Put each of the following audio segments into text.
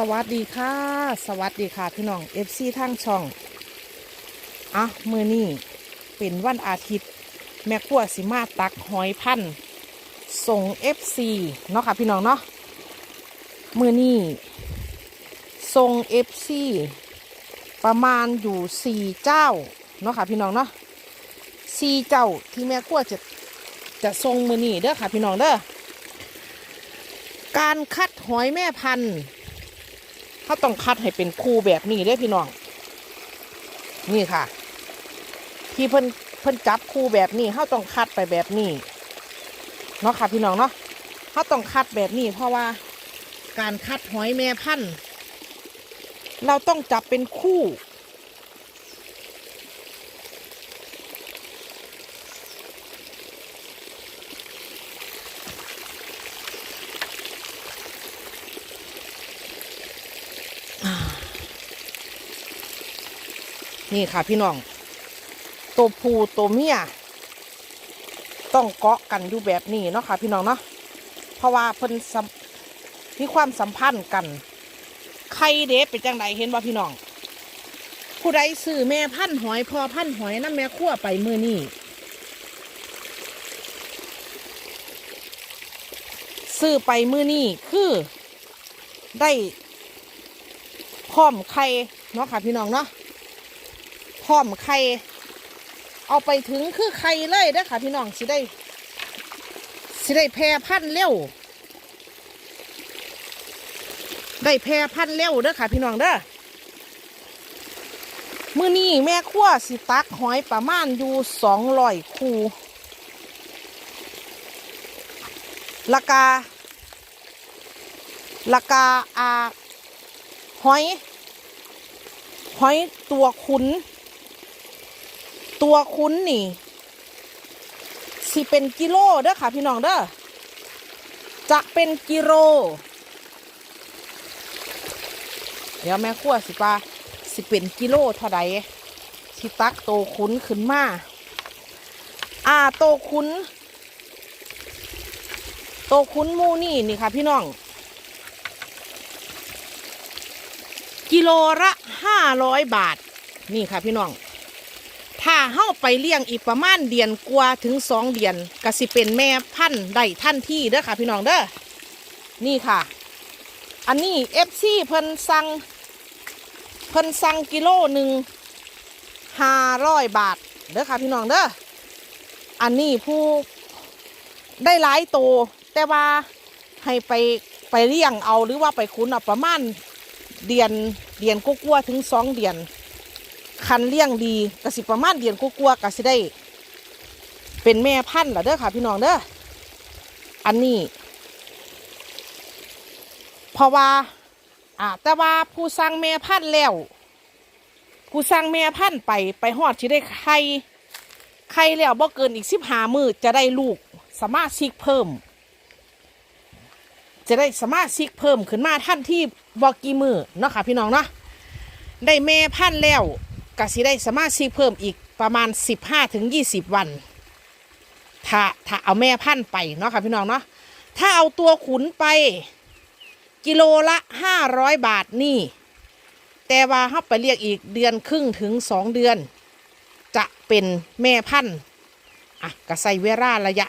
สวัสดีค่ะ สวัสดีค่ะพี่น้อง FC ทางช่องอะมือนี้เป็นวันอาทิตย์ แม่กัวสิมาตักหอยพันธุ์ส่ง FC เนาะค่ะพี่น้องเนาะมือนี้ส่ง FC ประมาณอยู่สี่เจ้าเนาะค่ะพี่น้องเนาะสี่เจ้าที่แม่กัวจะจะส่งมือนี้เด้อค่ะพี่น้องเด้อการคัดหอยแม่พันธุ์ เขาต้องคัดให้เป็นคู่แบบนี้เด้พี่น้อง นี่ค่ะ ที่เพิ่นเพิ่นจับคู่แบบนี้เขาต้องคัดไปแบบนี้เนาะค่ะพี่น้องเนาะเขาต้องคัดแบบนี้เพราะว่าการคัดหอยแม่พันธุ์เราต้องจับเป็นคู่ นี่ค่ะพี่น้อง ตัวผู้ตัวเมียต้องเกาะกันอยู่แบบนี้เนาะค่ะ พี่น้องเนาะเพราะว่าเพิ่นสัมมีความสัมพันธ์กันใครเด็เป็นจังไดเห็นบ่พี่น้อง ผู้ใดซื้อแม่พันธุ์หอยพอพันธุ์หอยน้ำแม่ขั้วไปมือนี่ซื้อไปมือนี่คือได้พร้อมไข่เนาะค่ะพี่น้องเนาะ พร้อมไข่เอาไปถึงคือไข่เลยเด้อค่ะพี่น้องสิได้สิได้แพร่พันธุ์เร็ว ได้แพร่พันธุ์เร็วเด้อค่ะพี่น้องเด้อมื้อนี้แม่ขั้วสิตักหอยประมาณอยู่สองร้อยคูราคาราคาอาหอย หอยตัวขุน ตัวคุ้นนี่ สิเป็นกิโลเด้อค่ะ พี่น้องเด้อจะเป็นกิโล เดี๋ยวแม่ขั้วสิปาสิเป็นกิโลเท่าใดสิตักโตคุ้นขึ้นมาอ่าโตคุ้น โตคุ้นมูนี่นี่ค่ะ พี่น้อง กิโลละห้าร้อยบาท นี่ค่ะพี่น้อง ถ้าเฮ้าไปเลี้ยงอีกประมาณเดือนกว่าถึงสองเดือนก็สิเป็นแม่พันธุ์ได้ท่านที่เด้อค่ะ พี่น้องเด้อนี่ค่ะ อันนี้เอฟซีเพิ่นสั่งเพิ่นสั่งกิโลหนึ่งห้าร้อยบาทเด้อค่ะพี่น้องเด้ออันนี้ผู้ได้หลายโต แต่ว่าให้ไปไปเลี้ยงเอาหรือว่าไปคุ้นเอาประมาณเดือนเดือนกลัวาถึงสองเดือน คันเลี้ยงดีกสิประมาณเดือนกลัวๆกสิได้ เป็นแม่พันธุ์ล่ะเด้อค่ะ พี่น้องเด้ออันนี้เพราะว่าอ่าแต่ว่าผู้สร้างแม่พันธุ์แล้วผู้สร้างแม่พันธุ์ไปไปหอดที่ได้ไข่ไข่แล้วบ่เกินอีกสิบหามือจะได้ลูกสามารถชิกเพิ่ม จะได้สามารถชิกเพิ่มขึ้นมาท่านที่บอกกี่มือเนาะค่ะพี่น้องเนาะได้แม่พันธุ์แล้ว กสิได้สามารถซีเพิ่มอีกประมาณ 15ถึง20 วัน ถ้าถ้าเอาแม่พันธุ์ไปเนาะค่ะพี่น้องเนาะถ้าเอาตัวขุนไป กิโลละ 500 บาทนี่ แต่ว่าเขาไปเรียกอีกเดือนครึ่งถึง 2 เดือน จะเป็นแม่พันธุ์อะก็ใสเวลาระยะ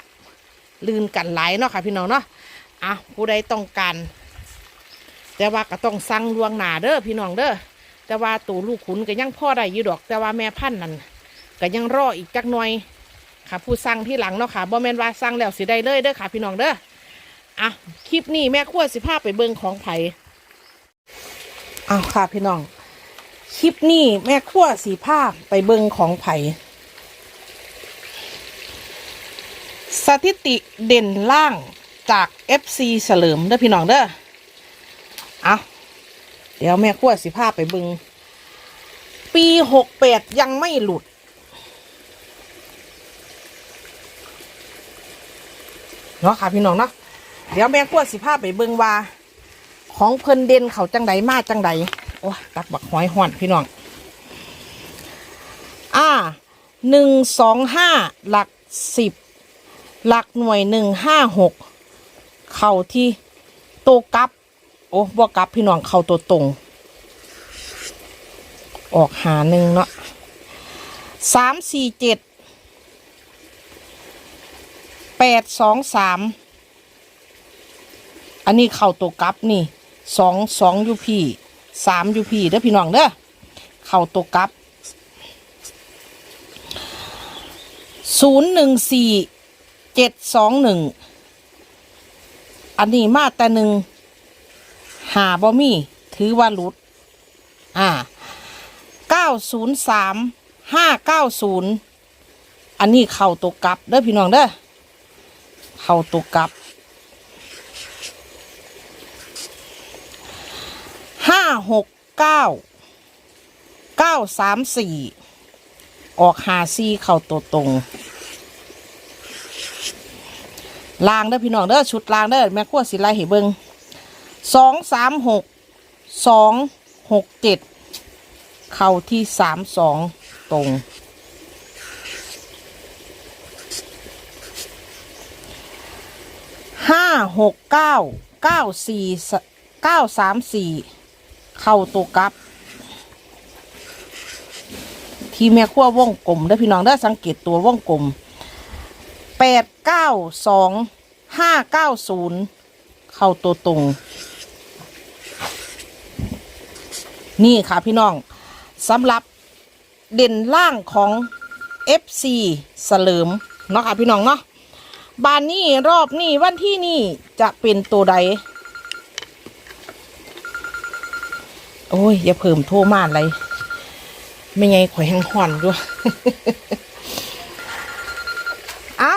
ลืนกันหลายเนาะค่ะพี่น้องเนาะอะผู้ใดต้องการแต่ว่าก็ต้องสั่งลวงหนาเด้อพี่น้องเด้อ แต่ว่าตัวลูกขุนก็ยังพ่อได้อยู่ดอก แต่ว่าแม่พันธุ์นั่นก็ยังรออีกจักหน่อยค่ะ ผู้สั่งที่หลังเนาะค่ะบ่แม่นว่าสั่งแล้วสิได้เลยเด้อค่ะ พี่น้องเด้ออะคลิปนี้แม่ขั้วสิภาพไปเบิ่งของไผ่อ้าวค่ะพี่น้อง คลิปนี้แม่ขั้วสีภาพไปเบิ่งของไผ่สถิติเด่นล่างจาก FC เสลิมเด้อพี่น้องเด้อเอา เดี๋ยวแม่ขั้วสิภาพไปบึง ปีหกแปดยังไม่หลุด เนาะค่ะพี่น้องเนาะเดี๋ยวแม่ขั้วสิภาพไปบึงว่า ของเพิ่นเด่นเขาจังใดมาจังใดโอ้ตักบักหอยห่อนพี่น้อง อ่าหนึ่งสองห้าหลักสิบหลักหน่วยหนึ่งห้าหกเข่าที่โตกลับ โอ้บ่กลับพี่น้องเข้าตัวตรง ออกหาหนึ่งเนาะสามสี่เจ็ดแปดสองสามอันนี้เข้าตัวกลับนี่สองสองยูพีสามยูพีเด้อพี่น้องเด้อเข้าตัวกลับศูนย์หนึ่งสี่เจ็ดสองหนึ่งอันนี้มาแต่หนึ่ง หาบ่มี ถือว่าหลุด อ่าเก้าศูนย์สามห้าเก้าศูนย์อันนี้เข่าตัวกลับเด้อพี่น้องเด้อเข่าตัวกลับห้าหกเก้าเก้าสามสี่ออกหาซีเข่าตัวตรงลางเด้อพี่น้องเด้อชุดลางเด้อแม่ขั้วสิไลให้เบิง สองสามหกสองหกเจ็ดเข้าที่สามสองตรง ห้าหกเก้าเก้าสี่เก้าสามสี่เข้าตัวกลับ ที่แม่ขั้ววงกลมเด้พี่น้องได้สังเกตตัววงกลมแปดเก้าสองห้าเก้าศูนย์เข้าตัวตรง นี่ค่ะพี่น้องสำหรับเด่นล่างของ FC เสลิมเนาะค่ะพี่น้องเนาะบานนี้รอบนี้วันที่นี่จะเป็นตัวใด โอ้ย อย่าเพิ่มโทรมาอะไรไม่ไงข่อยแห้งห่อนด้วยอะ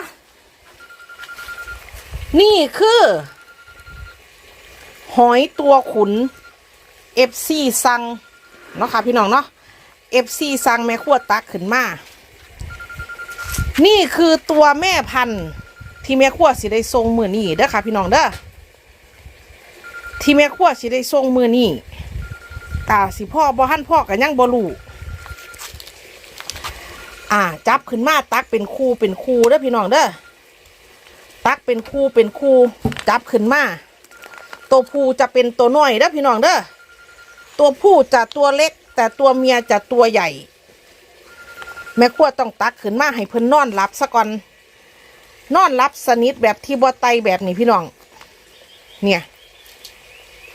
นี่คือ หอยตัวขุน FC สั่งเนาะค่ะพี่น้องเนาะ FC สั่งแม่ขั้วตักขึ้นมา นี่คือตัวแม่พันธุ์ที่แม่ขั้วสิได้ทรงมือนี่เด้อค่ะพี่น้องเด้อที่แม่ขั้วสิได้ทรงมือนี่กาสิพ่อบ่หันพ่อกันยังบ่รู้อ่า จับขึ้นมาตักเป็นคู่เป็นคู่เด้อพี่น้องเด้อตักเป็นคู่เป็นคู่จับขึ้นมาตัวผู้จะเป็นตัวน้อยเด้อพี่น้องเด้อ ตัวผู้จะตัวเล็ก แต่ตัวเมียจะตัวใหญ่ แม่ขั้วต้องตักขึ้นมาให้เพิ่นนอนหลับซะก่อน นอนหลับสนิทแบบที่บ่ไตแบบนี้พี่น้อง เนี่ย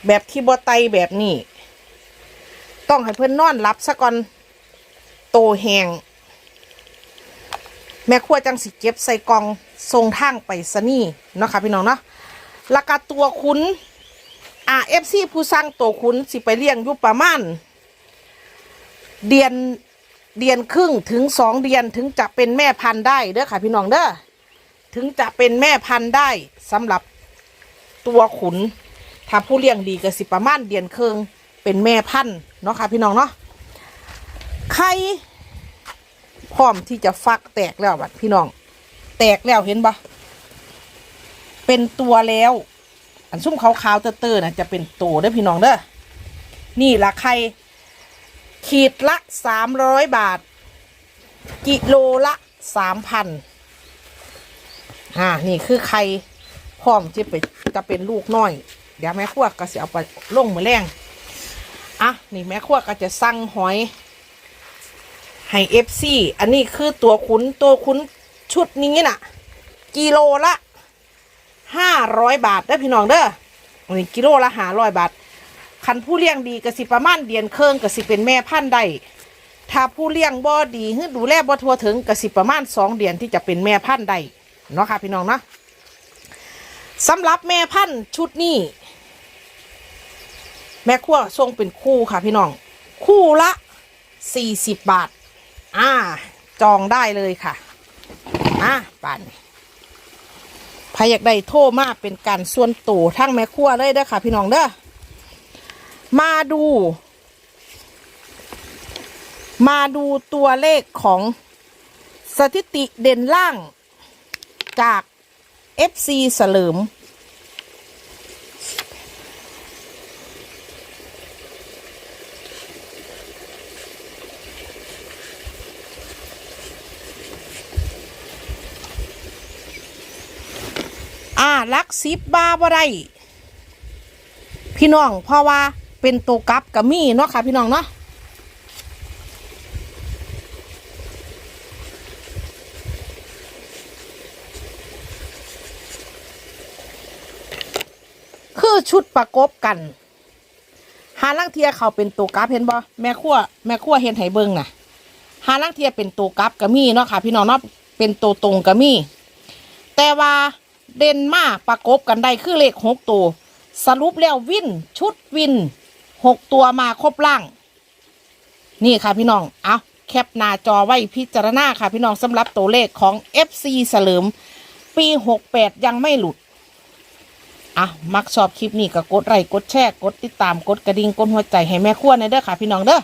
แบบที่บ่ไตแบบนี้ ต้องให้เพิ่นนอนหลับซะก่อน โตแหงแม่ขั้วจังสิเก็บใส่กล่องทรงทางไปสนี่เนาะค่ะพี่น้องเนาะล้วก็ตัวคุ้น อ่าเอฟซีผู้สร้างตัวคุณสิไปเลี้ยงอยู่ประมาณเดือนเดือนครึ่งถึงสองเดือนถึงจะเป็นแม่พันธุ์ได้เด้อค่ะพี่น้องเด้อถึงจะเป็นแม่พันธุ์ได้สำหรับตัวขุน ถ้าผู้เลี้ยงดีก็สิประมาณเดือนครึ่งเป็นแม่พันธุ์เนาะค่ะพี่น้องเนาะไข่พร้อมที่จะฟักแตกแล้วบัดพี่น้อง แตกแล้วเห็นปะเป็นตัวแล้ว อันซุ่มขาวๆเตอร์ๆนะจะเป็นโตเด้พี่น้องเด้อนี่ละไข่ขีดละสามร้อยบาท กิโลละสามพันอ่านี่คือไข่พร้อมที่ไปจะเป็นลูกน้อย เดี๋ยวแม่ครัวก็จะเอาไปลงมือแรงอะนี่แม่ครัวก็จะสั่งหอยให้เอฟซีอันนี้คือตัวคุ้นตัวคุ้นชุดนี้น่ะ กิโลละ ห้าร้อยบาทเด้อพี่น้องเด้อนนี้กิโลละห้าร้อยบาท คันผู้เลี้ยงดีกสิประมาณเดือนเครื่องกสิเป็นแม่พันธุ์ได้ถ้าผู้เลี้ยงบ่ดีหรือดูแลบ่ทั่วถึงกสิประมาณสองเดือนที่จะเป็นแม่พันธุ์ได้เนาะค่ะพี่น้องเนาะสำหรับแม่พันธุ์ชุดนี้แม่ขั้วทรงเป็นคู่ค่ะพี่น้อง คู่ละสี่สิบบาท อ่า จองได้เลยค่ะ อ่าป่านนี้ ใครอยากได้โทรมาเป็นการส่วนตัวทั้งแม่ครัวเลยเด้อค่ะ พี่น้องเด้อมาดู มาดูตัวเลขของสถิติเด่นล่างจาก FC เสลิม ลักซิบบาบ่ได้พี่น้องเพราะว่าเป็นตัวกับกับมีเนาะค่ะ พี่น้องเนาะคือชุดประกบกันหาลังเทียเขาเป็นตัวกราฟเห็นบ่แม่ขั้วแม่ขั้วเห็นไหเบิงน่ะหาลังเทียเป็นตัวกราฟก็มีเนาะค่ะ พี่น้องเนาะเป็นตัวตรงก็มีแต่ว่า เด่นมากประกบกันได้คือเลขหกตัว สรุปแล้ววินชุดวินหกตัวมาครบล่าง นี่ค่ะพี่น้อง เอาแคปหน้าจอไว้พิจารณาค่ะพี่น้องสำหรับตัวเลขของ FC เสลิม ปี68ยังไม่หลุด อะ มักชอบคลิปนี้ก็กดไลค์กดแชร์กดติดตามกดกระดิ่งกดหัวใจให้แม่ขั้วในเด้อค่ะพี่น้องเด้อ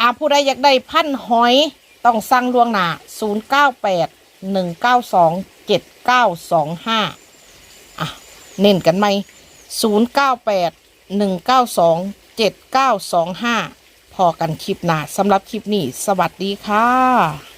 อะผู้ใดอยากได้พันหอยต้องสั่งล่วงหน้า098 192 เจ็ดเก้าสองห้าอะ เน้นกันไหมศูนย์เก้าแปดหนึ่งเก้าสองเจ็ดเก้าสองห้าพอกันคลิปหน้าสำหรับคลิปนี้ สวัสดีค่ะ